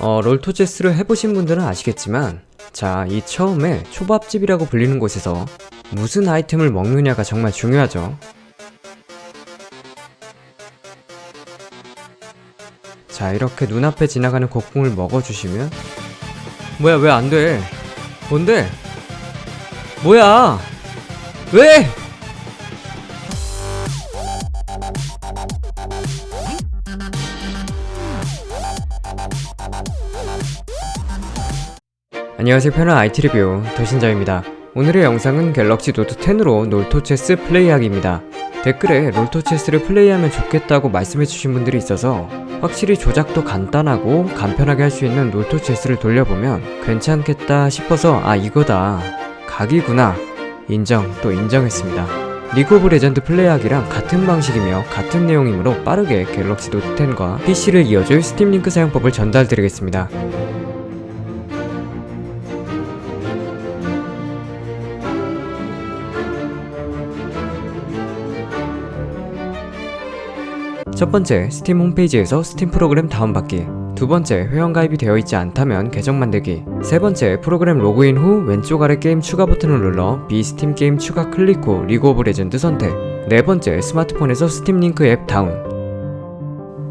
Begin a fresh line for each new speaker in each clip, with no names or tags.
어, 롤토체스를 해보신 분들은 아시겠지만 자, 이 처음에 초밥집이라고 불리는 곳에서 무슨 아이템을 먹느냐가 정말 중요하죠. 자, 이렇게 눈앞에 지나가는 곡궁을 먹어주시면 뭐야, 왜 안 돼? 뭔데? 뭐야? 왜? 안녕하세요 편한 IT 리뷰 도신자입니다. 오늘의 영상은 갤럭시 노트 10으로 롤토체스 플레이하기입니다. 댓글에 롤토체스를 플레이하면 좋겠다고 말씀해주신 분들이 있어서 확실히 조작도 간단하고 간편하게 할 수 있는 롤토체스를 돌려보면 괜찮겠다 싶어서 아 이거다 각이구나 인정 또 인정했습니다. 리그 오브 레전드 플레이하기랑 같은 방식이며 같은 내용이므로 빠르게 갤럭시 노트 10과 PC를 이어줄 스팀 링크 사용법을 전달드리겠습니다. 첫 번째, 스팀 홈페이지에서 스팀 프로그램 다운받기. 두 번째, 회원 가입이 되어 있지 않다면 계정 만들기. 세 번째, 프로그램 로그인 후 왼쪽 아래 게임 추가 버튼을 눌러 비스팀 게임 추가 클릭 후 리그 오브 레전드 선택. 네 번째, 스마트폰에서 스팀 링크 앱 다운.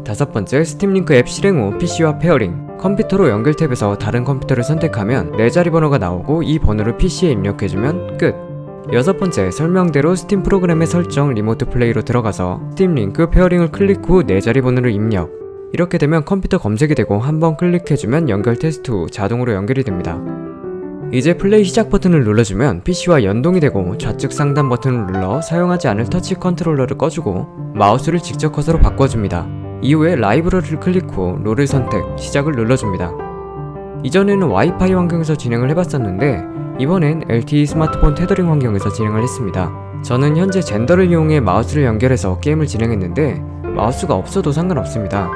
다섯 번째, 스팀 링크 앱 실행 후 PC와 페어링. 컴퓨터로 연결 탭에서 다른 컴퓨터를 선택하면 네 자리 번호가 나오고 이 번호를 PC에 입력해주면 끝. 여섯 번째, 설명대로 스팀 프로그램의 설정 리모트 플레이로 들어가서 스팀 링크 페어링을 클릭 후 네 자리 번호를 입력. 이렇게 되면 컴퓨터 검색이 되고 한번 클릭해주면 연결 테스트 후 자동으로 연결이 됩니다. 이제 플레이 시작 버튼을 눌러주면 PC와 연동이 되고 좌측 상단 버튼을 눌러 사용하지 않을 터치 컨트롤러를 꺼주고 마우스를 직접 커서로 바꿔줍니다. 이후에 라이브러리를 클릭 후 롤을 선택, 시작을 눌러줍니다. 이전에는 와이파이 환경에서 진행을 해봤었는데 이번엔 LTE 스마트폰 테더링 환경에서 진행을 했습니다. 저는 현재 젠더를 이용해 마우스를 연결해서 게임을 진행했는데 마우스가 없어도 상관없습니다.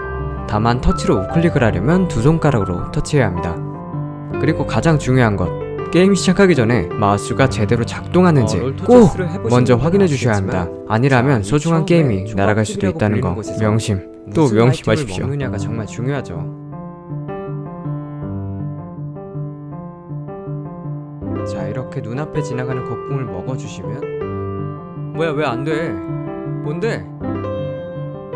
다만 터치로 우클릭을 하려면 두 손가락으로 터치해야 합니다. 그리고 가장 중요한 것 게임 시작하기 전에 마우스가 제대로 작동하는지 꼭 먼저 확인해 주셔야 합니다. 아니라면 소중한 게임이 날아갈 수도 있다는 거 명심 또 명심하십시오. 정말 중요하죠. 자 이렇게 눈앞에 지나가는 곡궁을 먹어주시면 뭐야 왜 안 돼? 뭔데?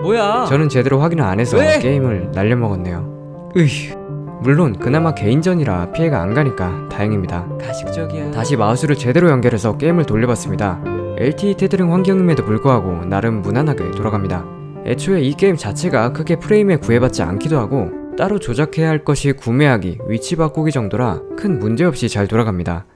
뭐야? 저는 제대로 확인을 안 해서
왜?
게임을 날려먹었네요. 으휴. 물론 그나마 개인전이라 피해가 안 가니까 다행입니다. 가식적이야. 다시 마우스를 제대로 연결해서 게임을 돌려봤습니다. LTE 테더링 환경임에도 불구하고 나름 무난하게 돌아갑니다. 애초에 이 게임 자체가 크게 프레임에 구애받지 않기도 하고 따로 조작해야 할 것이 구매하기, 위치 바꾸기 정도라 큰 문제 없이 잘 돌아갑니다.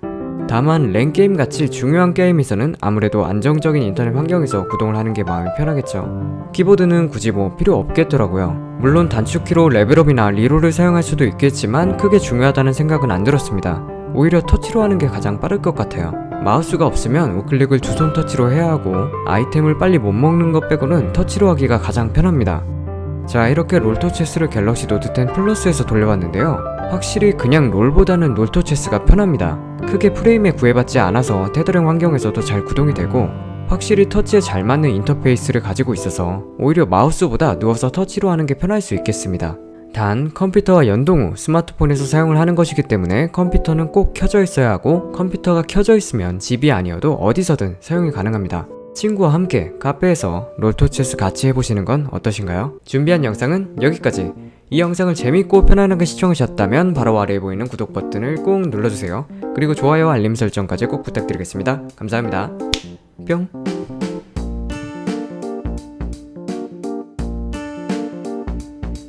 다만 랭 게임 같이 중요한 게임에서는 아무래도 안정적인 인터넷 환경에서 구동을 하는 게 마음이 편하겠죠. 키보드는 굳이 뭐 필요 없겠더라고요. 물론 단축키로 레벨업이나 리롤을 사용할 수도 있겠지만 크게 중요하다는 생각은 안 들었습니다. 오히려 터치로 하는 게 가장 빠를 것 같아요. 마우스가 없으면 우클릭을 두 손 터치로 해야 하고 아이템을 빨리 못 먹는 것 빼고는 터치로 하기가 가장 편합니다. 자 이렇게 롤토체스를 갤럭시 노트 10 플러스에서 돌려봤는데요 확실히 그냥 롤보다는 롤토 체스가 편합니다 크게 프레임에 구애받지 않아서 테더링 환경에서도 잘 구동이 되고 확실히 터치에 잘 맞는 인터페이스를 가지고 있어서 오히려 마우스보다 누워서 터치로 하는 게 편할 수 있겠습니다 단 컴퓨터와 연동 후 스마트폰에서 사용을 하는 것이기 때문에 컴퓨터는 꼭 켜져 있어야 하고 컴퓨터가 켜져 있으면 집이 아니어도 어디서든 사용이 가능합니다 친구와 함께 카페에서 롤토체스 같이 해보시는 건 어떠신가요? 준비한 영상은 여기까지. 이 영상을 재밌고 편안하게 시청하셨다면 바로 아래에 보이는 구독 버튼을 꼭 눌러주세요. 그리고 좋아요와 알림 설정까지 꼭 부탁드리겠습니다. 감사합니다. 뿅.